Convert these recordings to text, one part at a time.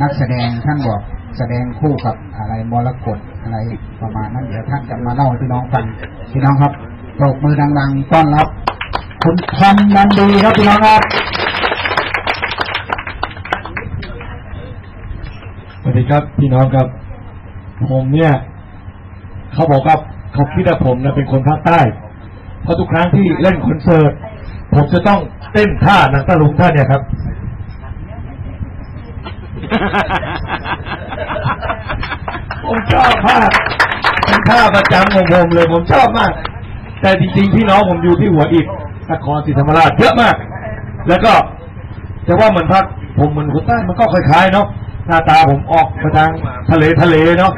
นักแสดงท่านบอกแสดงคู่กับอะไรมรกตอะไรประมาณนั้นเดี๋ยวท่านจะมาเล่าให้พี่น้องฟังพี่น้องครับปรบมือดังๆต้อนรับ คุณทอมนันดีครับพี่น้องครับสวัสดีครับพี่น้องครับ ผมเนี่ย เขาบอกว่าเขาคิดว่าผมเนี่ยเป็นคนภาคใต้เพราะทุกครั้งที่เล่นคอนเสิร์ตผมจะต้องเต้นท่าหนังตะลุงท่าเนี่ยครับ ผมชอบมากเป็นท่าประจำของผมเลย ผมชอบมาก แต่จริงๆพี่น้องผมอยู่ที่หัวอิฐนครศรีธรรมราชเยอะมาก แล้วก็จะว่าเหมือนพักผมเหมือนคนใต้มันก็คล้ายๆเนาะหน้าตาผมออกไปทางทะเลทะเลเนาะ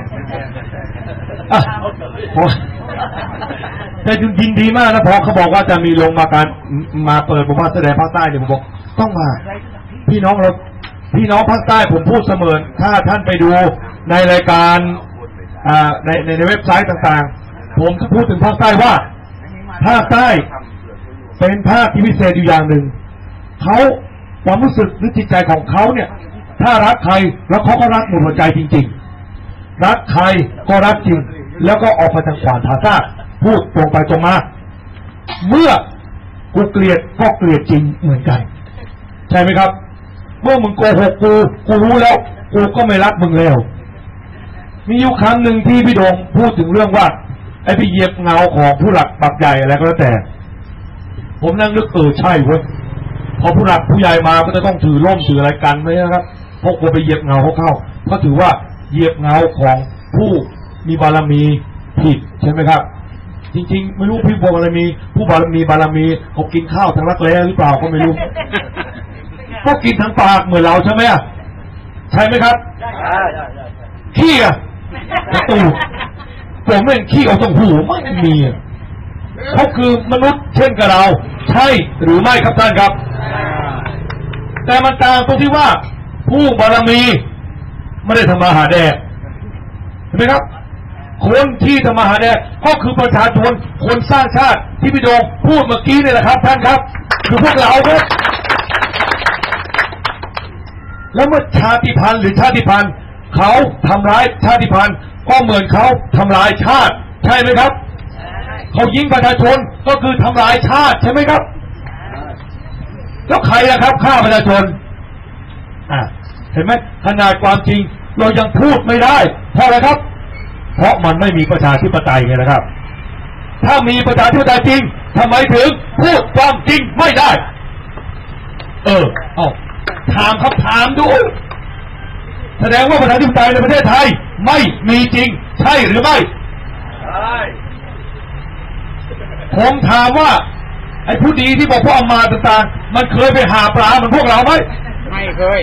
แต่จริงๆดีมากนะพอเขาบอกว่าจะมีลงมาการมาเปิดผมว่าแสดงภาคใต้เนี่ยผมบอกต้องมา พี่น้องเรา พี่น้องภาคใต้ผมพูดเสมอ ถ้าท่านไปดูในรายการในในเว็บไซต์ต่างๆ ผมจะพูดถึงภาคใต้ว่าภาคใต้เป็นภาคที่พิเศษอยู่อย่างหนึ่งเขาความรู้สึกหรือจิตใจของเขาเนี่ย ถ้ารักใครแล้วเขาก็รักหมดหัวใจจริง ๆ รักใครก็รักจริง แล้วก็ออกมาทางขวานภาษาพูดตรงไปตรงมาเมื่อกูเกลียดก็เกลียดจริงเหมือนกัน ใช่ไหมครับ เมื่อมึงโกหกกูกูรู้แล้วกูก็ไม่รักมึงแล้ว มีอยู่ครั้งหนึ่งที่พี่ดงพูดถึงเรื่องว่า ไอ้พี่เหยียบเงาของผู้หลักปักใหญ่อะไรก็แล้วแต่ ผมนั่งนึกเออใช่เว้ยพอผู้หลักผู้ใหญ่มาก็จะต้องถือร่มถืออะไรกันไหมครับเพราะกลัวไปเหยียบเงาเขาเข้า ก็ถือว่าเหยียบเงาของผู้มีบารมีผิดใช่ไหมครับ จริง ๆ ไม่รู้พี่บารมี ผู้บารมีบารมีเขากินข้าวทางรักแร้หรือเปล่าก็ไม่รู้ ก็กินทั้งปากเหมือนเราใช่ไหมอะใช่ไหมครับขี้อะกระตูผมเองขี้เอาตรงหูไม่มีเขาคือมนุษย์เช่นกับเรา ใช่หรือไม่ครับท่านครับ แต่มันต่างตรงที่ว่า ผู้บารมี ไม่ได้ทำมาหาแดกเห็นไหมครับ คนที่ทำมาหาแดกก็คือประชาชนคนสร้างชาติที่พี่โดงพูดเมื่อกี้นี่แหละครับท่านครับ คือพวกเราครับ แล้วเมื่อชาติพันธุ์หรือชาติพันธุ์เขาทำร้ายชาติพันธุ์ก็เหมือนเขาทำลายชาติ ใช่ไหมครับ เขายิงประชาชนก็คือทำลายชาติใช่ไหมครับ แล้วใครล่ะครับฆ่าประชาชนอะเห็นไหมขนาดความจริง เรายังพูดไม่ได้ เพราะอะไรครับ เพราะมันไม่มีประชาธิปไตยไงนะครับ ถ้ามีประชาธิปไตยจริงทำไมถึงพูดความจริงไม่ได้ เออ เอา ถามครับถามดู แสดงว่าประชาธิปไตยในประเทศไทย ไม่มีจริง ใช่หรือไม่ผมถามว่า ไอ้ผู้ดีที่บอกพ่อมาต่างๆมันเคยไปหาปลาเหมือนพวกเราไหมไม่เคย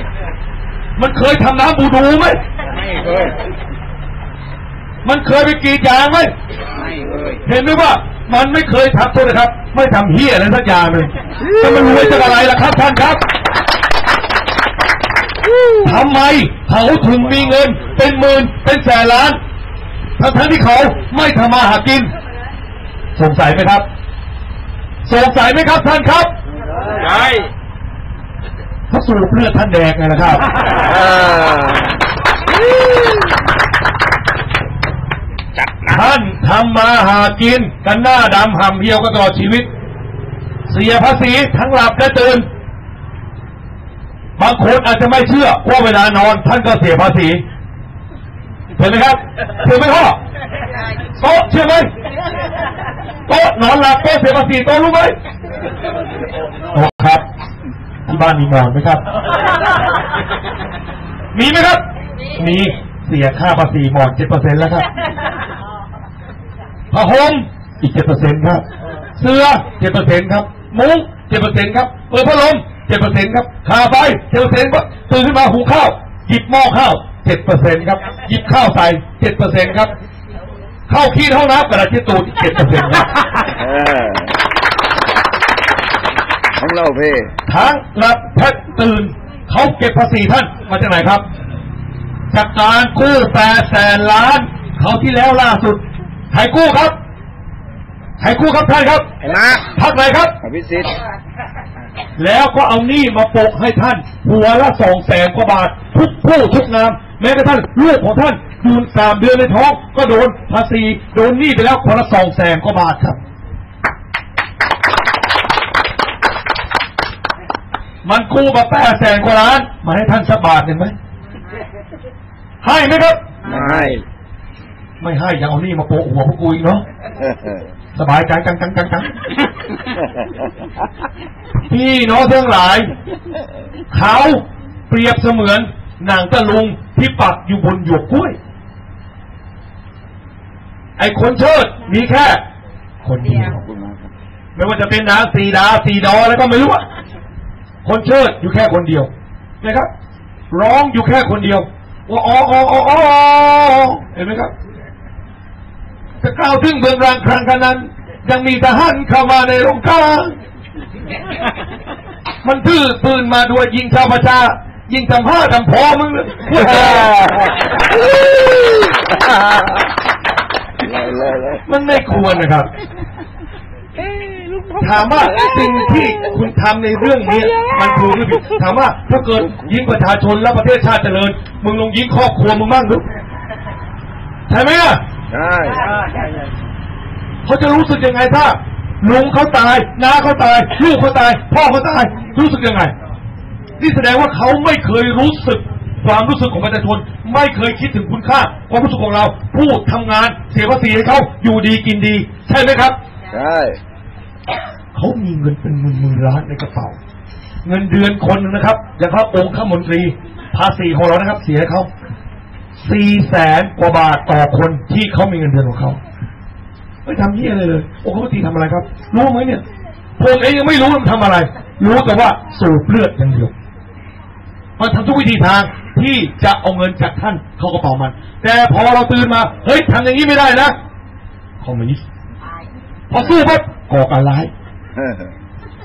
มันเคยทำน้ำบูดูไหมไม่เคย มันเคยไปกรีดยางไหมไม่เคย เห็นไหมว่ามันไม่เคยทำโทษนะครับ ไม่ทำเฮียอะไรสักอย่างเลยจะมันรวยจากอะไรล่ะครับท่านครับ ทำไมเขาถึงมีเงิน เป็นหมื่นเป็นแสนล้านทั้งทั้งๆที่เขาไม่ทำมาหากิน สงสัยไหมครับ สงสัยไหมครับท่านครับใช่เขาสูบเลือดท่านแดงไงนะครับจัดหนักท่านทำมาหากิน กันหน้าดำหำเหี่ยวกันตลอดชีวิต เสียภาษีทั้งหลับและตื่น บางคนอาจจะไม่เชื่อว่าเวลานอนท่านก็เสียภาษีเห็นไหมครับเห็นไหมพ่อโต๊ะเชื่อไหมโต๊ะนอนหลับโต๊ะเสียภาษีโต๊ะรู้ไหมโอ้ครับที่บ้านมีนอนไหมครับ มีไหมครับ มีเสียค่าภาษีหมอนเจ็ดเปอร์เซ็นต์แล้วครับผ้าห่มอีกเจ็ดเปอร์เซ็นต์ครับ เสื้อเจ็ดเปอร์เซ็นต์ครับ มุ้งเจ็ดเปอร์เซ็นต์ครับ เปิดพัดลม เจ็ดเปอร์เซ็นต์ครับค่าไฟเจ็ดเปอร์เซ็นต์ครับตื่นขึ้นมาหุงข้าวหยิบหม้อข้าวเจ็ดเปอร์เซ็นต์ครับหยิบข้าวใส่เจ็ดเปอร์เซ็นต์ครับเข้าขี้ห้องน้ำกระดาษทิชตูดเจ็ดเปอร์เซ็นต์ครับเออของเราเพ่ทั้งหลับแพทตื่นเขาเก็บภาษีท่านมาจากไหนครับจากการกู้แปดแสนล้านเขาที่แล้วล่าสุดใครกู้ครับใครกู้ครับท่านครับไอ้มาร์คพักไหนครับอภิสิทธิ์ แล้วก็เอาหนี้มาโปะให้ท่าน หัวละสองแสนกว่าบาท ทุกผู้ทุกนาม แม้กระทั่งลูกของท่านอยู่สามเดือนในท้อง ก็โดนภาษีโดนหนี้ไปแล้วคนละสองแสนกว่าบาทครับ มันกู้มาแปดแสนกว่าล้านมาให้ท่านสักบาทหนึ่งไหมให้ไหมครับ ไม่ ไม่ให้ยังเอาหนี้มาโปะหัวพวกกูอีกเนาะ สบายใจจังจังจังจังพี่น้องทั้งหลาย เขาเปรียบเสมือนนางตะลุงที่ปักอยู่บนหยวกกล้วย ไอ้คนเชิดมีแค่ คนเดียวขอบคุณมากครับไม่ว่าจะเป็นนางสีดาสีดอแล้วก็ไม่รู้อะคนเชิดอยู่แค่คนเดียวนะครับ ร้องอยู่แค่คนเดียวว่าอ๋ออ๋ออ๋ออ๋อเห็นไหมครับ จะกล่าวถึงเบืองรางครั้งนั้น ยังมีทหารเข้ามาในโรงกลางมันถือปืนมาด้วยยิงชาวประชา ยิงทำห้าทำพอมึงเลยเลยเลยเลยมันไม่ควรนะครับถามว่าสิ่งที่คุณทำในเรื่องนี้มันถูกหรือผิดถามว่าถ้าเกิดยิงประชาชนแล้วประเทศชาติเจริญ มึงลงยิงครอบครัวมึงบ้างหรือใช่ไหมอะ ใช่เขาจะรู้สึกยังไงถ้าลุงเขาตายน้าเขาตายลูกเขาตาย พ่อเขาตาย รู้สึกยังไง นี่แสดงว่าเขาไม่เคยรู้สึกความรู้สึกของประชาชน ไม่เคยคิดถึงคุณค่าความรู้สึกของเราผู้ทำงานเสียภาษีให้เขาอยู่ดีกินดี ใช่ไหมครับใช่เขามีเงินเป็นหมื่นหมื่นล้านในกระเป๋า เงินเดือนคนหนึงนะครับอย่างเขาองค์ข้ามนตรีภาษีของเรานะครับ เสียให้เขา สี่แสนกว่าบาทต่อคนที่เขามีเงินเดือนของเขาไม่ทำเยี่ยอะไรเลยองค์ข้ามนตรีทำอะไรครับ รู้ไหมเนี่ยผมเองยังไม่รู้ว่ามันทำอะไร รู้แต่ว่าสูบเลือดอย่างเดียวมันทำทุกวิธีทางที่จะเอาเงินจากท่านเข้ากระเป๋ามัน แต่พอเราตื่นมา เฮ้ยทำอย่างนี้ไม่ได้นะคอมมิวนิสต์พอสู้ปั๊บก่อการร้าย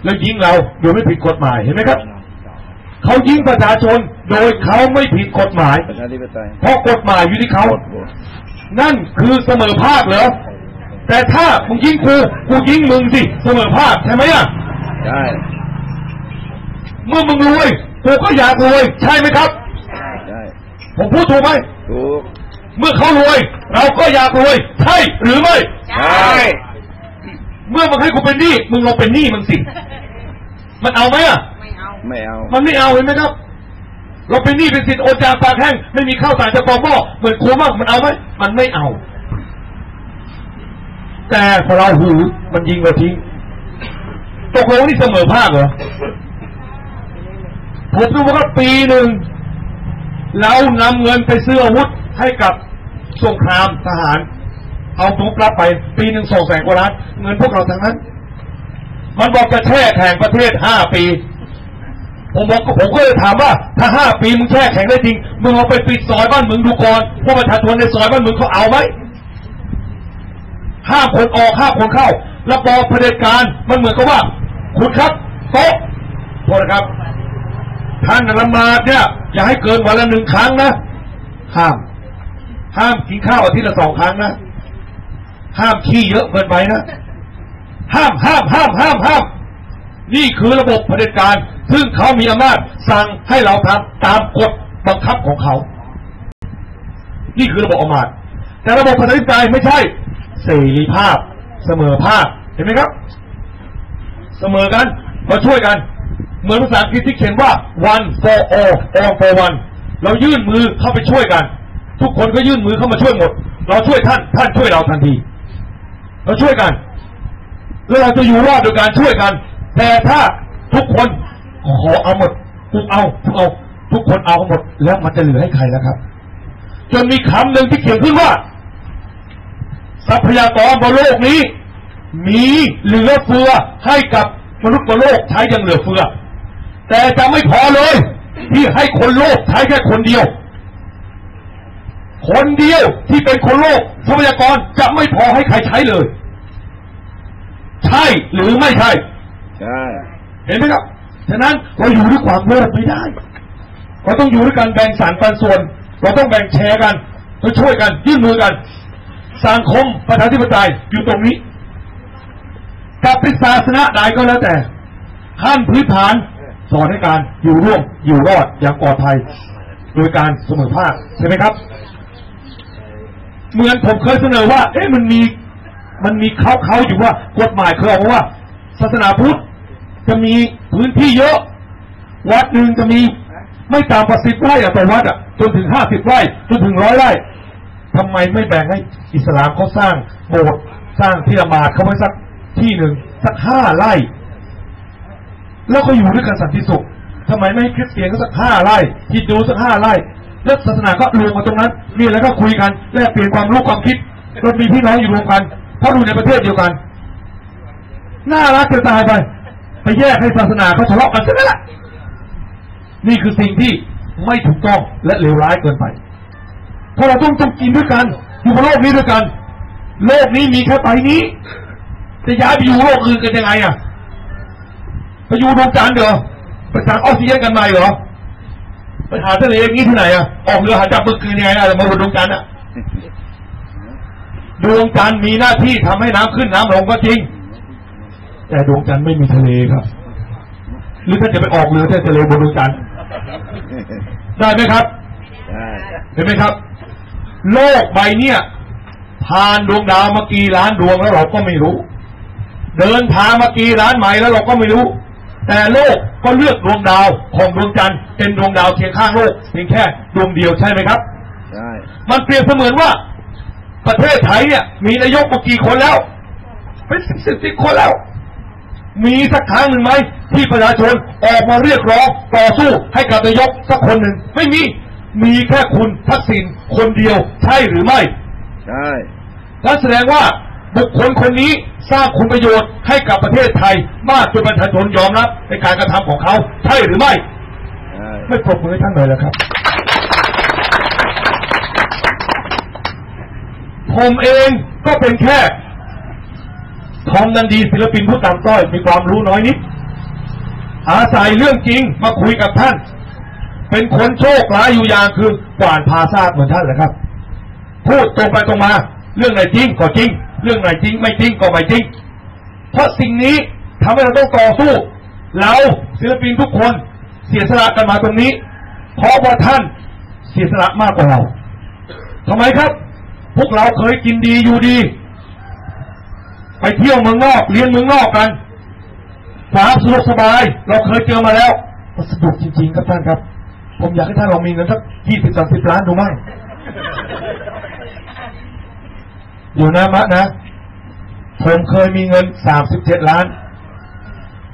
แล้วยิงเราโดยไม่ผิดกฎหมายเห็นไหมครับ เขายิงประชาชนโดยเขาไม่ผิดกฎหมาย ประชาธิปไตยเพราะกฎหมายอยู่ที่เขาโหวตโหวตนั่นคือเสมอภาคเหรอ แต่ถ้ามึงยิงกู กูยิงมึงสิเสมอภาคใช่ไหมอะ ใช่ เมื่อมึงรวย กูก็อยากรวย ใช่ไหมครับ ใช่ ผมพูดถูกไหม ถูก เมื่อเขารวย เราก็อยากรวย ใช่หรือไม่ ใช่ เมื่อมึงให้กูเป็นหนี้ มึงลองเป็นหนี้มึงสิ มันเอาไหมอะ ไม่เอา มันไม่เอาเห็นไหมครับ เราเป็นหนี้เป็นสินโอนจาปากแห้งไม่มีข้าวสารจะกองหม้อเหมือนครัวมากมันเอาไหมมันไม่เอา แต่พอเราหูมันยิงเราทิ้งตกลงนี่เสมอภาคเหรอผมรู้ว่าปีหนึ่งเรานำเงินไปซื้ออาวุธให้กับสงครามทหาร เอาทุบรับไป ปีหนึ่งสองแสนกว่าล้านเงินพวกเราทั้งนั้น มันบอกจะแช่แข่งประเทศห้าปี ผมบอกผมก็เลยถามว่าถ้าห้าปีมึงแช่แข็งได้จริงมึงเอาไปปิดซอยบ้านมึงดูก่อนพว่าประชาชนในซอยบ้านมึงเขาเอาไหมห้ามคนออกห้ามคนเข้าระบอบเผด็จการมันเหมือนกับว่า คุณครับโต๊ะโทษนะครับ ท่านละหมาดเนี่ยอย่าให้เกินวันละหนึ่งครั้งนะห้าม ห้ามกินข้าวอาทิตย์ละสองครั้งนะห้ามขี้เยอะเกินไปนะห้ามห้ามห้ามห้ามห้าม นี่คือระบบเผด็จการ ซึ่งเขามีอำนาจสั่งให้เราทำตามกฎบังคับของเขา นี่คือระบบอำนาจแต่ระบบประชาธิปไตยไม่ใช่ เสรีภาพ เสมอภาคเห็นไหมครับ เสมอกันมาช่วยกัน เหมือนภาษาอังกฤษที่เขียนว่า one for all all for one เรายื่นมือเข้าไปช่วยกัน ทุกคนก็ยื่นมือเข้ามาช่วยหมด เราช่วยท่านท่านช่วยเราทันที เราช่วยกัน แล้วเราจะอยู่รอดโดยการช่วยกัน แต่ถ้าทุกคนขอเอาหมดทุกเอาทุกเอา ทุกคนเอาหมด แล้วมันจะเหลือให้ใครแล้วครับ จนมีคำหนึ่งที่เขียนขึ้นว่า ทรัพยากรบนโลกนี้ มีเหลือเฟือให้กับมนุษย์บนโลกใช้อย่างเหลือเฟือ แต่จะไม่พอเลย ที่ให้คนโลกใช้แค่คนเดียว คนเดียวที่เป็นคนโลกทรัพยากรจะไม่พอให้ใครใช้เลย ใช่หรือไม่ใช่ เห็นไหมครับ ฉะนั้นเราอยู่ด้วยความโลภไม่ได้ เราต้องอยู่ด้วยการแบ่งสรรปันส่วน เราต้องแบ่งแชร์กันเราช่วยกันยื่นมือกัน สังคมประชาธิปไตยอยู่ตรงนี้กับป็นศาสนาใดก็แล้วแต่ขั้นพื้นฐานสอนให้การอยู่ร่วมอยู่รอดอย่างปลอดภัย โดยการเสมอภาคใช่ไหมครับ เหมือนผมเคยเสนอว่า เอ๊ะมันมีมันมีเขาเขาอยู่ว่ากฎหมายเคยออกว่า ศาสนาพุทธ จะมีพื้นที่เยอะ วัดหนึ่งจะมี ไม่ต่ำกว่าสิบไร่อะต่อวัดอะจนถึงห้าสิบไร่จนถึงร้อยไร่ทำไมไม่แบ่งให้อิสลามเขาสร้างโบสถ์สร้างที่ละหมาดเขาไว้สักที่หนึ่งสักห้าไร่ แล้วก็อยู่ด้วยกันสันติสุขทำไมไม่ให้คริสเตียนก็สักห้าไร่ฮินดูสักห้าไร่แล้วศาสนาก็รวมมาตรงนั้นนี่แล้วก็คุยกันแลกเปลี่ยนความรู้ความคิดเรามีพี่น้องอยู่รวมกันเพราะอยู่ในประเทศเดียวกันน่ารักจะตายไป ไปแยกให้ศาสนาเขาทะเลาะกันซะนั่นแหละนี่คือสิ่งที่ไม่ถูกต้องและเลวร้ายเกินไปเพราะเราต้องต้องกินด้วยกัน อยู่บนโลกนี้ด้วยกัน โลกนี้มีแค่ใบนี้ จะย้ายไปอยู่โลกอื่นกันยังไงอะไปอยู่ดวงจันทร์เหรอไปสั่งออกซิเจนกันใหม่เหรอไปหาทะเลอย่างนี้ที่ไหนอะออกเรือหาจับมือคืนยังไงอะมาบนดวงจันทร์อะดวงจันทร์มีหน้าที่ทำให้น้ำขึ้นน้ำลงก็จริง แต่ดวงจันทร์ไม่มีทะเลครับ หรือถ้าจะไปออกเรือที่ทะเลบนดวงจันทร์ได้ไหมครับได้เห็นไหมครับ โลกใบเนี้ยผ่านดวงดาวมากี่ล้านดวงแล้วเราก็ไม่รู้ เดินทางมากี่ล้านไมล์แล้วเราก็ไม่รู้ แต่โลกก็เลือกดวงดาวของดวงจันทร์เป็นดวงดาวเคียงข้างโลกเพียงแค่ดวงเดียวใช่ไหมครับได้มันเปรียบเสมือนว่า ประเทศไทยเนี่ย มีนายกมากี่คนแล้ว เป็นสิบสิบสิบคนแล้ว มีสักครั้งหนึ่งไหมที่ประชาชนออกมาเรียกร้องต่อสู้ให้กับนายกสักคนหนึ่งไม่มีมีแค่คุณทักษิณคนเดียวใช่หรือไม่ได้นั่นแสดงว่าบุคคลคนนี้สร้างคุณประโยชน์ให้กับประเทศไทย มากจนประชาชนยอมรับในการกระทำของเขา ใช่หรือไม่ได้ไม่ปรบมือให้ท่านเลยแล้วครับ ผมเองก็เป็นแค่ ทอมนันดีศิลปินผู้ต่ำต้อยมีความรู้น้อยนิด อาศัยเรื่องจริงมาคุยกับท่าน เป็นคนโชคร้ายอยู่อย่างคือกวานพาซาดเหมือนท่านแหละครับ พูดตรงไปตรงมา เรื่องไหนจริงก็จริง เรื่องไหนจริงไม่จริงก็ไม่จริง เพราะสิ่งนี้ทำให้เราต้องต่อสู้ เราศิลปินทุกคนเสียสละกันมาตรงนี้ เพราะว่าท่านเสียสละมากกว่าเราทำไมครับ พวกเราเคยกินดีอยู่ดี ไปเที่ยวเมืองนอกเรียนเมืองนอกกันความสะดวกสบาย เราเคยเจอมาแล้วมันสะดวกจริงๆครับท่านครับ ผมอยากให้ท่านลองมีเงินสักยี่สิบสามสิบล้านดูมั้งอยู่นะมะนะ ผมเคยมีเงินสามสิบเจ็ดล้าน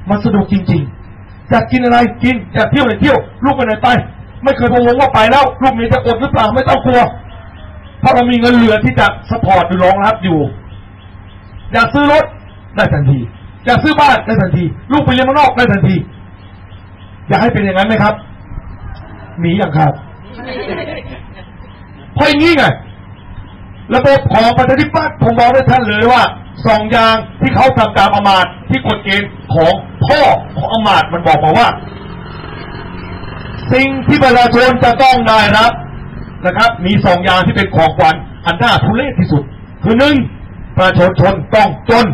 มันสะดวกจริงๆอยากกินอะไรกินอยากเที่ยวไหนเที่ยว ลูกไปไหนไป ไม่เคยพะวงว่าไปแล้ว ลูกเมียจะอดหรือเปล่าไม่ต้องกลัว เพราะเรามีเงินเหลือที่จะสปอร์ตหรือรองรับอยู่ อยากซื้อรถได้ทันที อยากซื้อบ้านได้ทันที ลูกไปเรียนมืองนอกได้ทันที อยากให้เป็นอย่างนั้นไหมครับมีอย่างครับเพราะอย่างนี้ไงระบบของประชาธิปัตย์ผมบอกให้ท่านเลยว่าสองอย่างที่เขาทำตามอำมาตที่กฎเกณฑ์ของพ่อของอำมาตมันบอกมาว่า สิ่งที่ประชาชนจะต้องได้รับนะครับ มีสองอย่างที่เป็นของขวัญอันน่าทุเรศที่สุด คือหนึ่ง ประชาชนต้องจน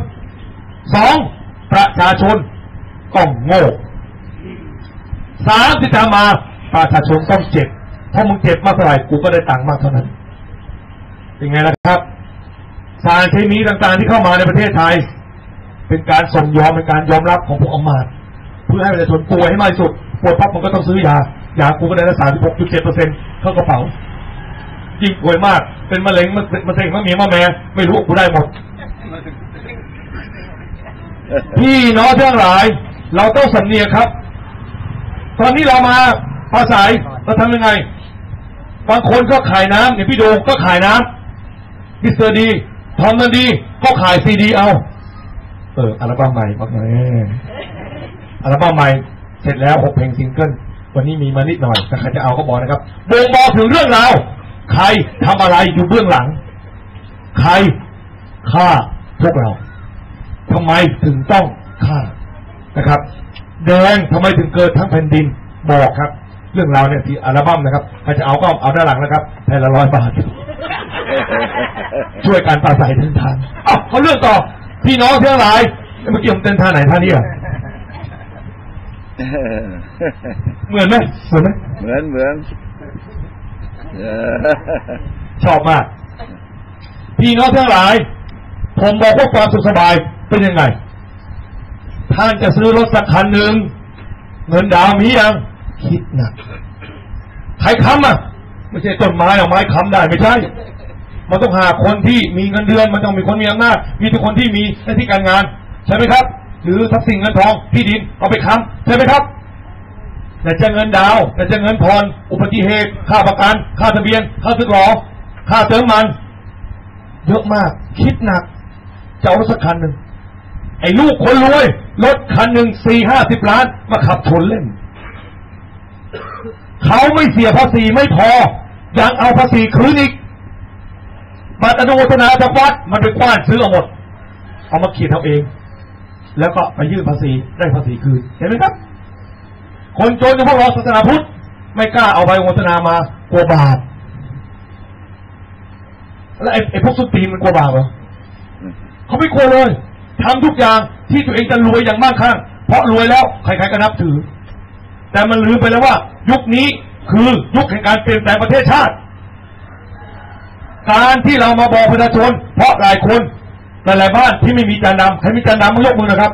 สองประชาชนต้องโง่สามที่ตามมาประชาชนต้องเจ็บเพราะมึงเจ็บมากเท่าไหร่กูก็ได้ตังค์มากเท่านั้นเป็นไงล่ะครับ สารเคมีต่างๆที่เข้ามาในประเทศไทย เป็นการสมยอมเป็นการยอมรับของพวกอำมาตย์เพื่อให้ประชาชนป่วยให้มากที่สุดป่วยปั๊บมันก็ต้องซื้อยายากูก็ได้ละสามสิบหกจุดเจ็ดเปอร์เซ็นต์เข้ากระเป๋า ยิ่งป่วยมาก เป็นมะเร็งมะมะเร็งมะเมียมะแม่ไม่รู้กูได้หมด พี่น้องทั้งหลาย เราต้องสำเนียครับ ตอนนี้เรามาภาษาเราทำยังไง บางคนก็ขายน้ำอย่างพี่โดงก็ขายน้ำมิสเตอร์ดีทอมนันดีก็ขายซีดีเอา เอออัลบั้มใหม่บอกเลยอัลบั้มใหม่เสร็จแล้วหกเพลงซิงเกิลวันนี้มีมานิดหน่อยถ้าใครจะเอาก็บอกนะครับบ่งบอกถึงเรื่องราว ใครทำอะไรอยู่เบื้องหลัง ใครฆ่าพวกเราทำไมถึงต้องฆ่านะครับ แดงทำไมถึงเกิดทั้งแผ่นดินบอกครับ เรื่องราวเนี่ยที่อัลบั้มนะครับใครจะเอาก็เอาด้านหลังนะครับแผ่นละร้อยบาทช่วยการปราศัยทั้งทางเอ้าเขาเรื่องต่อพี่น้องทั้งหลายเมื่อกี้ผมเต้นท่าไหนท่านี้อะเหมือนไหมเหมือนไหมเหมือนเหมือนเออ ชอบมาก พี่น้องทั้งหลาย ผมบอกว่าความสุขสบายเป็นยังไง ท่านจะซื้อรถสักคันหนึ่งเงินดาวน์มียังคิดหนักใครค้ำอะ ไม่ใช่ต้นไม้เอาไม้ค้ำได้ไม่ใช่มันต้องหาคนที่มีเงินเดือนมันต้องมีคนมีอำนาจมีทุกคนที่มีหน้าที่การงาน ใช่ไหมครับ หรือทรัพย์สินเงินทองที่ดินเอาไปค้ำใช่ไหมครับ แต่จะเงินดาว แต่จะเงินผ่อนอุบัติเหตุ ค่าประกัน ค่าทะเบียน ค่าซื้อหรอ ค่าเติมมัน เยอะมาก คิดหนัก จะเอารถสักคันหนึ่ง ไอ้ลูกคนรวย รถคันหนึ่งสี่ห้าสิบล้าน มาขับชนเล่น เขาไม่เสียภาษีไม่พอ ยังเอาภาษีคืนอีกบัตรอนุโมทนาจากวัดมันไปกว้านซื้อเอาหมด เอามาเขียนเอาเอง แล้วก็ไปยื่นภาษีได้ภาษีคืน เห็นไหมครับ คนจนอย่างพวกเราศาสนาพุทธไม่กล้าเอาใบโมทนามากลัวบาปแล้วไอ้ไอ้พวกสุดตีนมันกลัวบาปเหรอเขาไม่กลัวเลยทำทุกอย่างที่ตัวเองจะรวยอย่างมั่งคั่งเพราะรวยแล้วใครๆก็นับถือ แต่มันลืมไปแล้วว่า ยุคนี้คือยุคแห่งการเปลี่ยนแปลงประเทศชาติ การที่เรามาบอกประชาชน เพราะหลายคนหลายบ้านที่ไม่มีจานดำใครมีจานดำมายกมือนะครับ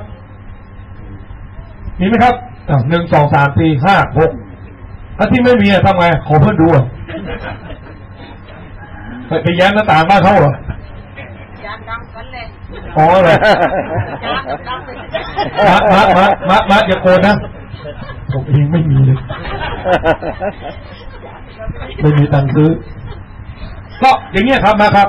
มีไหมครับ อะหนึ่งสองสามสี่ห้าหกถ้าที่ไม่มีอะทำไงขอเพื่อนดูอะไปไปแย้มหน้าต่างบ้านเขาเหรอยางดำกันเลยอ๋อเลยยางดำเลยมามามามามาอย่าโกรธนะผมเองไม่มีเลยไม่มีตังค์ซื้อก็อย่างเงี้ยครับนะครับ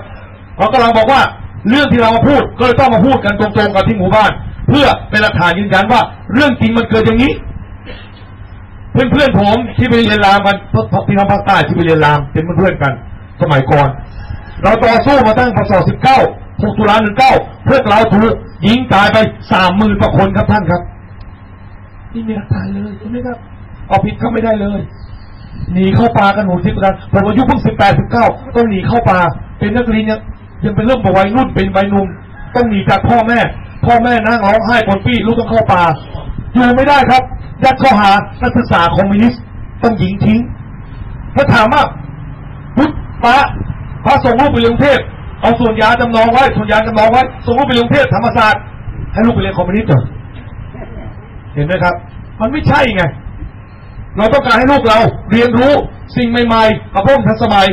เขากำลังบอกว่า เรื่องที่เรามาพูดก็เลยต้องมาพูดกันตรงๆกับที่หมู่บ้าน เพื่อเป็นหลักฐานยืนยันว่า เรื่องจริงมันเกิดอย่างนี้ เพื่อนๆผมที่ไปเรียนรามกันพวกพี่น้องภาคใต้ที่ไปเรียนรามเป็นเพื่อนๆกัน สมัยก่อน เราต่อสู้มาตั้งพศ19 6ตุลา19พวกเราถูกยิงตายไปสามหมื่นกว่าคนครับท่านครับนี่มีหลักฐานเลยใช่ไหมครับเอาผิดเขาไม่ได้เลยหนีเข้าป่ากันหนูทิพย์กันผมอายุเพิ่งสิบแปดสิบเก้าต้องหนีเข้าป่าเป็นนักเรียนยังยังเป็นเรื่องวัยรุ่นเป็นวัยหนุ่มต้องหนีจากพ่อแม่ พ่อแม่นั่งร้องไห้ปนปี้ลูกต้องเข้าป่าอยู่ไม่ได้ครับ ยัดข้อหานักศึกษาคอมมิวนิสต์ต้องหญิงทิ้งถ้าถามว่าพุทธพระพระส่งลูกไปเรียนกรุงเทพเอาส่วนยาจำนองไว้ส่วนยาจำนองไว้ส่งลูกไปเรียนกรุงเทพธรรมศาสตร์ให้ลูกไปเรียนคอมมิวนิสต์เหรอเห็นไหมครับ มันไม่ใช่ไง เราต้องการให้ลูกเราเรียนรู้สิ่งใหม่ๆกับพวกทันสมัย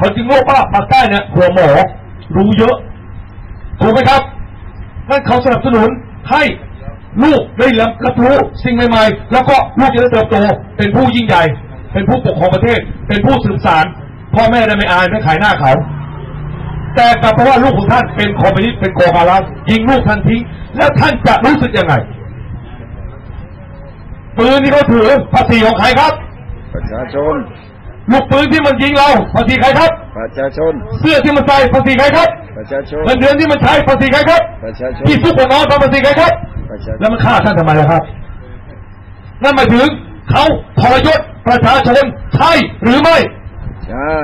คนจริงโลกป้าปากใต้เนี่ยหัวหมอรู้เยอะ ถูกไหมครับ นั่นเขาสนับสนุนให้ ลูกได้รับรับรู้สิ่งใหม่ๆ แล้วก็ลูกจะได้เติบโต เป็นผู้ยิ่งใหญ่ เป็นผู้ปกครองประเทศ เป็นผู้สืบสารพ่อแม่ได้ไม่อายไม่ขายหน้าเขา แต่กลับเพราะว่าลูกของท่านเป็นคอมมิวนิสต์เป็นโกบาลัสยิงลูกท่านทิ้ง แล้วท่านจะรู้สึกยังไงปืนที่เขาถือภาษีของใครครับ ประชาชน ลูกปืนที่มันยิงเราภาษีใครครับ ประชาชน เสื้อที่มันใส่ภาษีใครครับ ประชาชนเงินเดือนที่มันใช้ภาษีใครครับ ประชาชนที่ซุกหัวนอนภาษีใครครับประชาช แล้วนมันฆ่าท่านทำไมล่ะครับ นั่นหมายถึงเขาทรยศประชาชนใช่หรือไม่ ใช่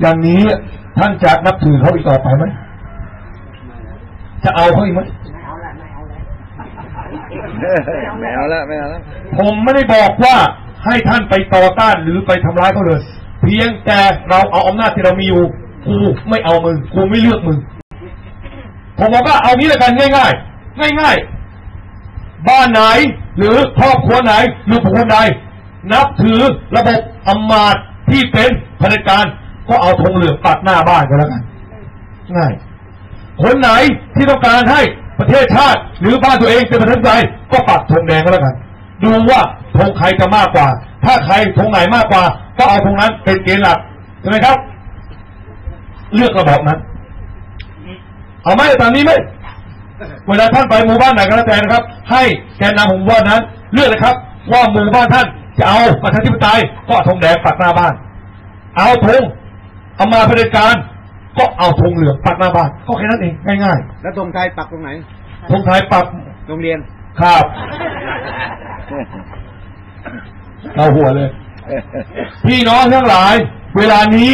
อย่างนี้ท่านจะนับถือเขาอีกต่อไปไหม จะเอาเขาอีกไหมไม่เอาละไม่เอาละผมไม่ได้บอกว่าให้ท่านไปต่อต้านหรือไปทำร้ายเขาเลย เพียงแต่เราเอาอำนาจที่เรามีอยู่กูไม่เอามึงกูไม่เลือกมึง ผมบอกว่าเอางี้ละกันง่ายๆง่ายๆ บ้านไหน หรือครอบครัวไหน หรือบุคคลใดนับถือระบบอำมาตย์ที่เป็นเผด็จการก็เอาธงเหลืองปัดหน้าบ้านก็แล้วกันง่าย คนไหนที่ต้องการให้ประเทศชาติ หรือบ้านตัวเองเป็นประเทศใจก็ปักธงแดงก็แล้วกัน ดูว่าธงใครจะมากกว่า ถ้าใครธงไหนมากกว่า ก็เอาธงนั้นเป็นเกณฑ์หลักใช่ไหมครับ เลือกระบบนั้น เอาไหมตามนี้ไหมเวลาท่านไปหมู่บ้านไหนก็แล้วแต่นะครับ ให้แกนนำของหมู่บ้านนั้น เลือกเลยครับ ว่าหมู่บ้านท่านจะเอาประชาธิปไตยก็เอาธงแดงปักหน้าบ้าน เอาธงเอามาเผด็จการก็เอาธงเหลืองปักหน้าบ้านก็แค่นั้นเองง่ายแล้วตรงไทยปักตรงไหนๆธงไทยปักโรงเรียนครับเอาหัวเลย พี่น้องทั้งหลาย เวลานี้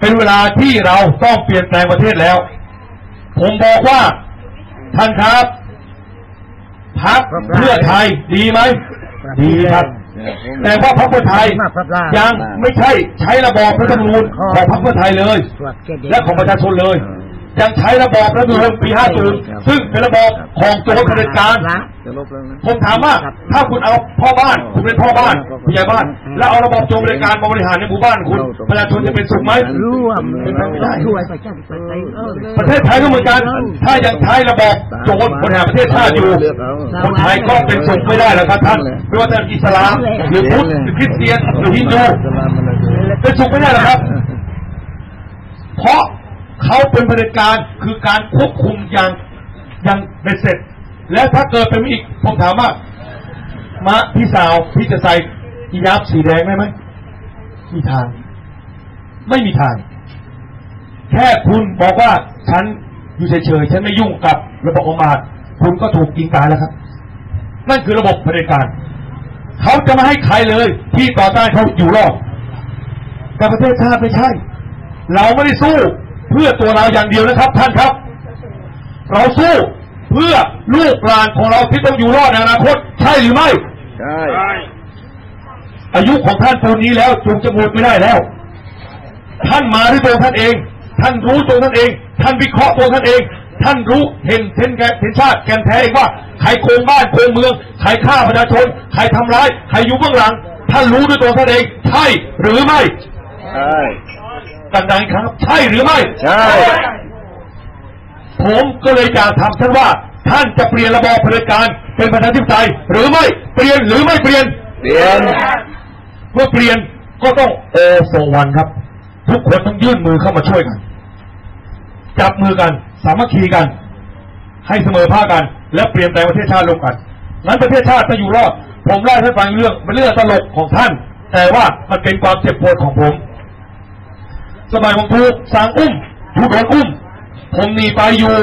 เป็นเวลาที่เราต้องเปลี่ยนแปลงประเทศแล้ว ผมบอกว่า ท่านครับพักเพื่อไทยดีไหมดีครับ แต่ว่าพรรคเพื่อไทยยังไม่ใช่ใช้ระบอบรัฐธรรมนูญของพรรคเพื่อไทยเลย และของประชาชนเลย ยังใช้ระบอบรัฐธรรมนูญปี 50 ซึ่งเป็นระบอบของโจรเผด็จการจะลบแล้วนะผมถามว่าถ้าคุณเอาพ่อบ้านคุณเป็นพ่อบ้านผู้ใหญ่บ้าน แล้วเอาระบบโจรบริการมาบริหารในหมู่บ้านคุณประชาชนจะเป็นสุขไหมร่วมช่วยประชาธิปไตยเออประเทศไทยก็เหมือนกัน ถ้ายังใช้ระบบโจรบริหารประเทศชาติอยู่คนไทยก็เป็นสุขไม่ได้แล้วครับท่านไม่ว่าจะอิสลามหรือพุทธหรือคริสเตียนหรือฮินดูเป็นสุขไม่ได้หรอกครับ เพราะ เขาเป็นบริการคือการควบคุมอย่างอย่างเป็นเสร็จ และถ้าเกิดเป็นอีกผมถามว่ามะพี่สาวพี่จะใส่อียับสีแดงได้ไหมมีทาง ไม่มีทาง แค่คุณบอกว่าฉันอยู่เฉยๆฉันไม่ยุ่งกับระบบองค์อาจคุณก็ถูกยิงตายแล้วครับ นั่นคือระบบเผด็จการเขาจะไม่ให้ใครเลย ที่ต่อต้านเขาอยู่รอดแต่ประเทศชาติไม่ใช่ เราไม่ได้สู้ เพื่อตัวเราอย่างเดียวนะครับท่านครับ เราสู้เพื่อลูกหลานของเราที่ต้องอยู่รอดในอนาคต ใช่หรือไม่ใช่อายุของท่านปูนนี้แล้วจูงจมูกไม่ได้แล้ว ท่านมาด้วยตัวท่านเอง ท่านรู้ตัวท่านเอง ท่านวิเคราะห์ตัวท่านเองท่านรู้เห็นเห็นแกเห็นชาติแกนแท้เองว่าใครโกงบ้านโกงเมืองใครฆ่าประชาชนใครทำร้าย ใครอยู่เบื้องหลัง ท่านรู้ด้วยตัวท่านเอง ใช่หรือไม่ใช่ ดังๆครับ ใช่หรือไม่ ใช่ ผมก็เลยอยากถามท่านว่า ท่านจะเปลี่ยนระบอบเผด็จการเป็นประชาธิปไตยหรือไม่เปลี่ยนหรือไม่เปลี่ยนเปลี่ยนเมื่อเปลี่ยนก็ต้องโอโซวันครับ ทุกคนต้องยื่นมือเข้ามาช่วยกัน จับมือกัน สามัคคีกัน ให้เสมอภาคกัน และเปลี่ยนแปลงประเทศชาติลงกันนั้นประเทศชาติจะอยู่รอดผมเล่าให้ฟังเรื่องเป็นเรื่องตลกของท่าน แต่ว่ามันเป็นความเจ็บปวดของผม สมัยผมถูกสางอุ้มถูกโดนอุ้ม ผมหนีไปอยู่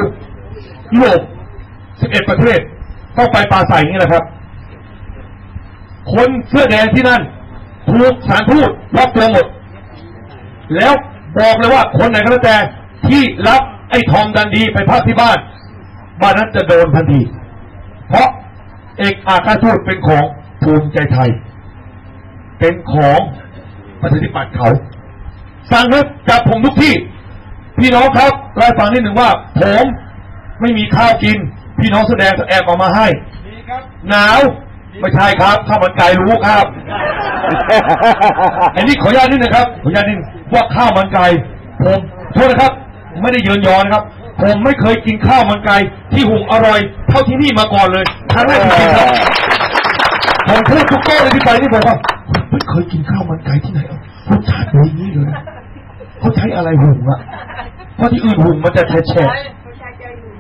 ยุโรป11ประเทศ ต้องไปปลาใสอย่างนี้แหละครับ คนเสื้อแดงที่นั่นถูกสารทูตรับตัวหมด แล้วบอกเลยว่าคนไหนก็แล้วแต่ที่รับไอ้ทอมดันดีไปพักที่บ้าน บ้านนั้นจะโดนทันที เพราะเอกอัครทูตเป็นของภูมิใจไทย เป็นของประชาธิปัตย์เขา สั่งให้จับผมทุกที่ พี่น้องครับรายฟังนิดหนึ่งว่า ผมไม่มีข้าวกิน พี่น้องแสดงแอบเออกมาให้หนาวไม่ใช่ครับข้าวมันไก่รู้ครับอันนี้ขออนุญาตนิดนะครับ ขออนุญาตนิดว่าข้าวมันไก่ผมโทษนะครับ ไม่ได้เยินยอนะครับ ผมไม่เคยกินข้าวมันไก่ที่หุงอร่อย เท่าที่นี่มาก่อนเลยครั้งแรกจริงๆครับผมพูดทุกโต๊ะเลยที่ไปนี่บอกว่า ไม่เคยกินข้าวมันไก่ที่ไหนอะรสชาติเป็นอย่างนี้เลยเขาใช้อะไรหุงอะเพราะที่อื่นหุงมันจะแฉะผู้ชายใจอยู่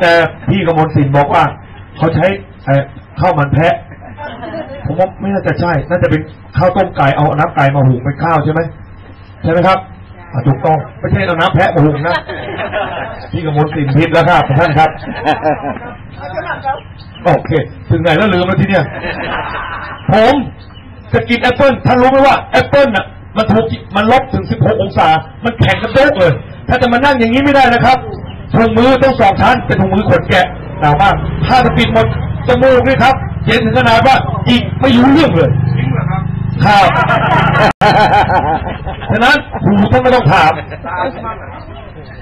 แต่พี่กมลสินบอกว่าเขาใช้เอ่อข้าวมันแพะ ผมว่าไม่น่าจะใช่ น่าจะเป็นข้าวต้มไก่เอาน้ำไก่มาหุงเป็นข้าวใช่ไหมใช่ไหมครับอะ ถูกต้องไม่ใช่เอาน้ำแพะมาหุงนะพี่กมลสินผิดแล้วครับท่านครับโอเค ถึงไหนแล้วลืมแล้วทีเนี้ยผมจะกินแอปเปิลท่านรู้ไหมว่าแอปเปิลน่ะมันถูกมันลบถึง 16 องศา มันแข็งกระโดกเลย ถ้าจะมานั่งอย่างนี้ไม่ได้นะครับถุงมือต้องสองชั้นเป็นถุงมือขนแกะหนาวมาก ถ้าจะปิดหมดจมูกด้วยครับเย็นถึงขนาดว่าอีกไม่รู้เรื่องเลย ครับฉะนั้นหูท่านไม่ต้องถาม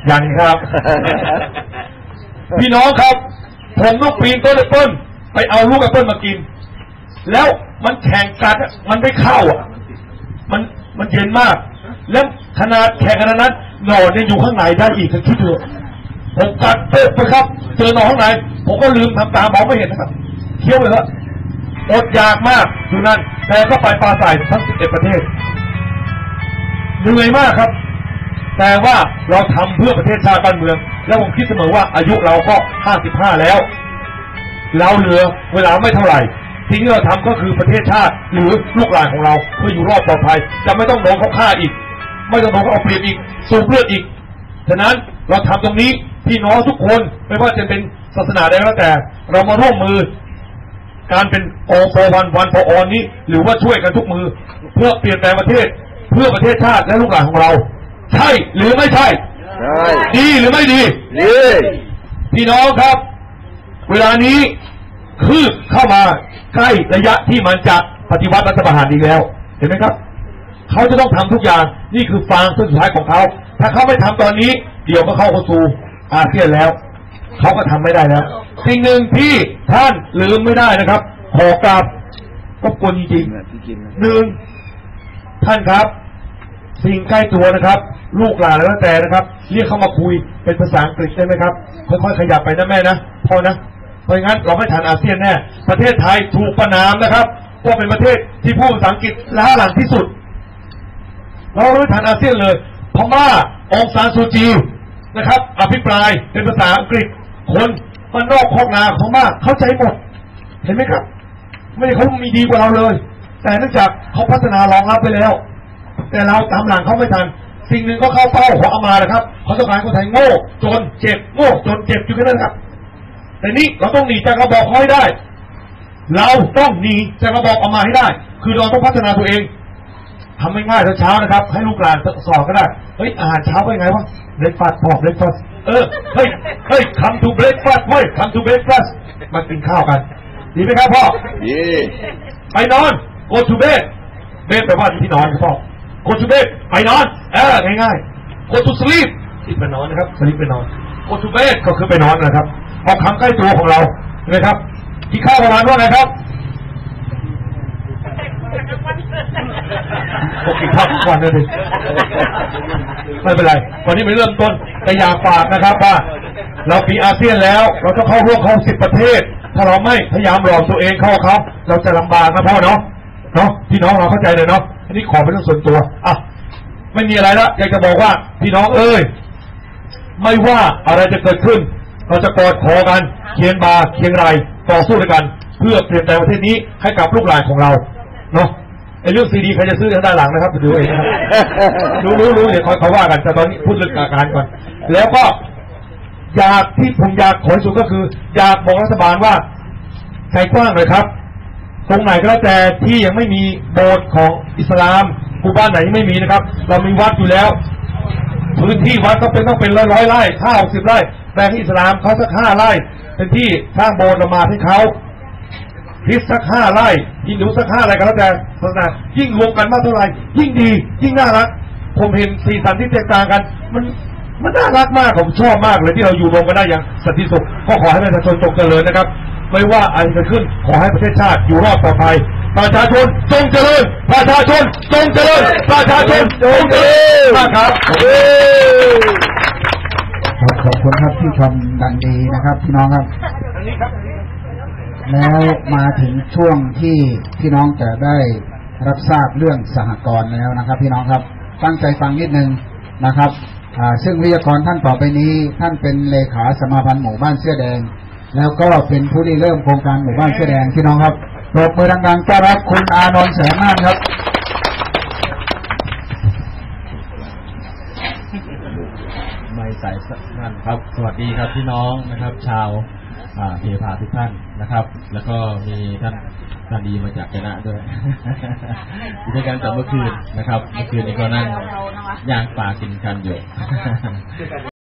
อย่างนี้ครับ พี่น้องครับ ผมต้องปีนต้นแอปเปิ้ลไปเอาลูกแอปเปิ้ลมากิน แล้วมันแข่งกันอะมันไม่เข้าอะ มันมันเย็นมาก แล้วขนาดแข่งกันนั้นหนอนเนี่ยอยู่ข้างในได้อีกคิดดูผมกัดเป๊ะไปครับ เจอหนอนข้างในผมก็ลืมทำตามองไม่เห็นนะครับเคี้ยวเลยครับ อดอยากมากอยู่นั่นแต่ก็ไปปลาใสทั้ง11ประเทศเหนื่อยมากครับ แต่ว่าเราทำเพื่อประเทศชาติบ้านเมือง แล้วผมคิดเสมอว่าอายุเราก็55แล้ว เราเหลือเวลาไม่เท่าไหร่สิ่งที่เราทำก็คือประเทศชาติ หรือลูกหลานของเราเพื่ออยู่รอดปลอดภัย จะไม่ต้องโดนเขาฆ่าอีก ไม่ต้องโดนเขาเอาเปรียบอีกสูบเลือดอีก ฉะนั้นเราทำตรงนี้พี่น้องทุกคนไม่ว่าจะเป็นศาสนาใดก็แล้วแต่ เรามาร่วมมือ การเป็นโอโฟวันวันพออนี้ หรือว่าช่วยกันทุกมือ เพื่อเปลี่ยนแปลงประเทศ เพื่อประเทศชาติและลูกหลานของเรา ใช่หรือไม่ใช่ใช่ดีหรือไม่ดีดีพี่น้องครับ เวลานี้คืบเข้ามาใกล้ระยะที่มันจะปฏิวัติรัฐประหารอีกแล้ว เห็นไหมครับ เขาจะต้องทำทุกอย่างนี่คือฟางเส้นสุดท้ายของเขา ถ้าเขาไม่ทำตอนนี้ เดี๋ยวก็เข้าสู่อาเซียนแล้ว เขาก็ทำไม่ได้แล้วสิ่งหนึ่งที่ท่านลืมไม่ได้นะครับขอกราบก็กวนจริงนะที่กินนะๆหนึ่งท่านครับ สิ่งใกล้ตัวนะครับ ลูกหลานแล้วแต่นะครับ เรียกเขามาคุยเป็นภาษาอังกฤษได้ไหมครับค่อยๆขยับไปนะแม่นะพอนะเพราะงั้นเราไม่ทันอาเซียนแน่ประเทศไทยถูกประนามนะครับว่าเป็นประเทศที่พูดภาษาอังกฤษล้าหลังที่สุด เราไม่ทันอาเซียนเลยพม่าองซานซูจีนะครับ อภิปรายเป็นภาษาอังกฤษ คนมันนอกคอกนาของม่าเข้าใจหมด เห็นไหมครับ ไม่ได้เขามีดีกว่าเราเลย แต่เนื่องจากเขาพัฒนารองรับไปแล้ว แต่เราตามหลังเขาไม่ทัน สิ่งหนึ่งก็เข้าเป้าของอามานะครับเขาต้องการคนไทยโง่จนเจ็บโง่จนเจ็บอยู่แค่นั้นครับ แต่นี่เราต้องหนีจากระบอกเขาให้ได้ เราต้องหนีจากระบอกอามาให้ได้ คือเราต้องพัฒนาตัวเองทำไม่ง่ายๆเช้านะครับ ให้ลูกหลานสอบก็ได้เฮ้ยอาหารเช้าเป็นไงวะเบรกฟาสต์บอกเบรกฟาสต์ เออเฮ้ยเฮ้ย come to breakfast เฮ้ย come to breakfast มากินข้าวกัน ดีไหมครับพ่อเย่ไปนอน go to bed bed แปลว่าที่นอนครับพ่อ go to bed ไปนอนเออง่ายๆ go to sleep ที่ไปนอนนะครับ sleep ไปนอน go to bed ก็คือไปนอนนะครับเอาคำใกล้ตัวของเรานะครับที่ข้าวประมาณว่าไงครับ ปกติข้าวทุกวันเลยดิไม่เป็นไร วันนี้ไม่เริ่มต้น แต่อยากฝากนะครับว่าเราปีอาเซียนแล้ว เราต้องเข้าร่วมเขาสิบประเทศ ถ้าเราไม่พยายามหลอมตัวเองเข้าเขาเราจะลำบากนะพ่อเนาะเนาะพี่น้องเราเข้าใจเลยเนาะอันนี้ขอเป็นเรื่องส่วนตัวอะไม่มีอะไรละอยากจะบอกว่าพี่น้องเอ้ยไม่ว่าอะไรจะเกิดขึ้น เราจะกอดคอกันเคียงบาเคียงไรต่อสู้ด้วยกัน เพื่อเปลี่ยนแปลงประเทศนี้ให้กับลูกหลานของเรา เนาะไอ้เรื่องซีดีใครจะซื้อทางด้านหลังนะครับไปดูเองนะครับรู้รู้รู้เดี๋ยวเขาเขาว่ากันแต่ตอนนี้พูดเรื่องอาการก่อน แล้วก็อยากที่ผมอยากขอที่สุดก็คือ อยากบอกรัฐบาลว่าใจกว้างเลยครับ ตรงไหนก็แล้วแต่ที่ยังไม่มีโบสถ์ของอิสลามหมู่บ้านไหนยังไม่มีนะครับ เรามีวัดอยู่แล้วพื้นที่วัดก็เป็นต้องเป็นร้อยร้อยไร่ห้าหกสิบไร่แบ่งให้อิสลามเขาสักห้าไร่ เป็นที่สร้างโบสถ์ละหมาดให้เขา คริสต์สักห้าไร่ยินดูสักห้าไร่ก็แล้วแต่ศาสนายิ่งรวมกันมากเท่าไหร่ยิ่งดี ยิ่งน่ารัก ผมเห็นสีสันที่แตกต่างกัน มันมันน่ารักมากผมชอบมากเลยที่เราอยู่รวมกันได้อย่างสันติสุขก็ขอให้ประชาชนจงเจริญนะครับ ไม่ว่าอะไรจะขึ้นขอให้ประเทศชาติอยู่รอดปลอดภัยประชาชนจงเจริญประชาชนจงเจริญประชาชนจงเจริญมากครับครับขอบคุณครับที่ชมดังดีนะครับพี่น้องครับ แล้วมาถึงช่วงที่พี่น้องจะได้รับทราบเรื่องสหกรณ์แล้วนะครับ พี่น้องครับตั้งใจฟังนิดนึงนะครับซึ่งวิทยากรท่านต่อไปนี้ ท่านเป็นเลขาสมาพันธ์หมู่บ้านเสื้อแดง แล้วก็เป็นผู้ที่เริ่มโครงการหมู่บ้านเสื้อแดงพี่น้องครับปรบมือดังๆต้อนรับคุณอานนท์แสงน่านครับไม่สายนั่นครับ สวัสดีครับพี่น้องนะครับ ชาว เพพาทุกท่านนะครับ แล้วก็มีท่านท่านดีมาจากชนะด้วยอยู่ด้วยกันแต่เมื่อคืนนะครับ เมื่อคืนนี้ก็นั่งย่างปลากินกันอยู่